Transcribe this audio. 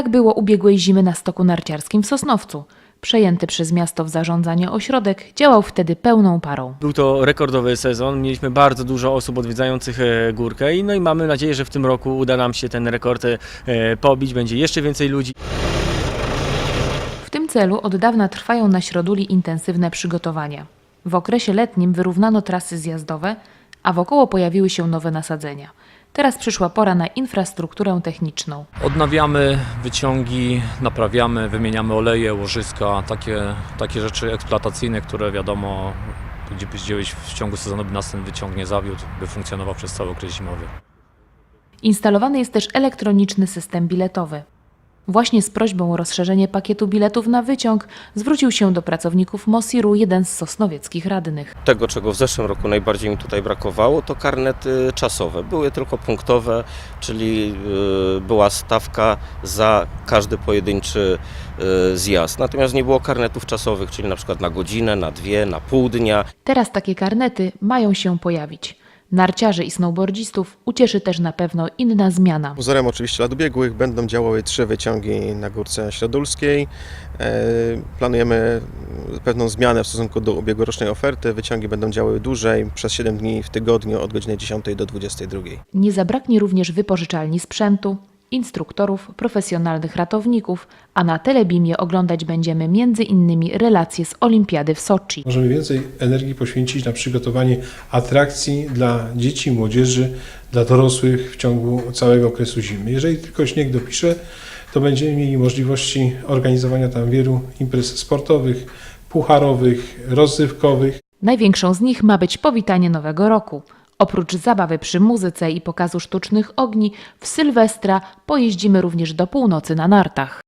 Tak było ubiegłej zimy na stoku narciarskim w Sosnowcu. Przejęty przez miasto w zarządzanie ośrodek działał wtedy pełną parą. Był to rekordowy sezon, mieliśmy bardzo dużo osób odwiedzających e, górkę i, no i mamy nadzieję, że w tym roku uda nam się ten rekord e, pobić, będzie jeszcze więcej ludzi. W tym celu od dawna trwają na Środuli intensywne przygotowania. W okresie letnim wyrównano trasy zjazdowe, a wokoło pojawiły się nowe nasadzenia. Teraz przyszła pora na infrastrukturę techniczną. Odnawiamy wyciągi, naprawiamy, wymieniamy oleje, łożyska, takie, takie rzeczy eksploatacyjne, które wiadomo, gdzie, gdzieś w ciągu sezonu by nas ten wyciąg nie zawiódł, by funkcjonował przez cały okres zimowy. Instalowany jest też elektroniczny system biletowy. Właśnie z prośbą o rozszerzenie pakietu biletów na wyciąg zwrócił się do pracowników Mosiru jeden z sosnowieckich radnych. Tego, czego w zeszłym roku najbardziej mi tutaj brakowało, to karnety czasowe. Były tylko punktowe, czyli y, była stawka za każdy pojedynczy y, zjazd. Natomiast nie było karnetów czasowych, czyli na przykład na godzinę, na dwie, na pół dnia. Teraz takie karnety mają się pojawić. Narciarzy i snowboardzistów ucieszy też na pewno inna zmiana. Wzorem oczywiście lat ubiegłych będą działały trzy wyciągi na Górce Śródulskiej. E, Planujemy pewną zmianę w stosunku do ubiegłorocznej oferty. Wyciągi będą działały dłużej, przez 7 dni w tygodniu od godziny 10 do 22. Nie zabraknie również wypożyczalni sprzętu, instruktorów, profesjonalnych ratowników, a na Telebimie oglądać będziemy między innymi relacje z Olimpiady w Soczi. Możemy więcej energii poświęcić na przygotowanie atrakcji dla dzieci, młodzieży, dla dorosłych w ciągu całego okresu zimy. Jeżeli tylko śnieg dopisze, to będziemy mieli możliwości organizowania tam wielu imprez sportowych, pucharowych, rozrywkowych. Największą z nich ma być powitanie Nowego Roku. Oprócz zabawy przy muzyce i pokazu sztucznych ogni, w Sylwestra pojeździmy również do północy na nartach.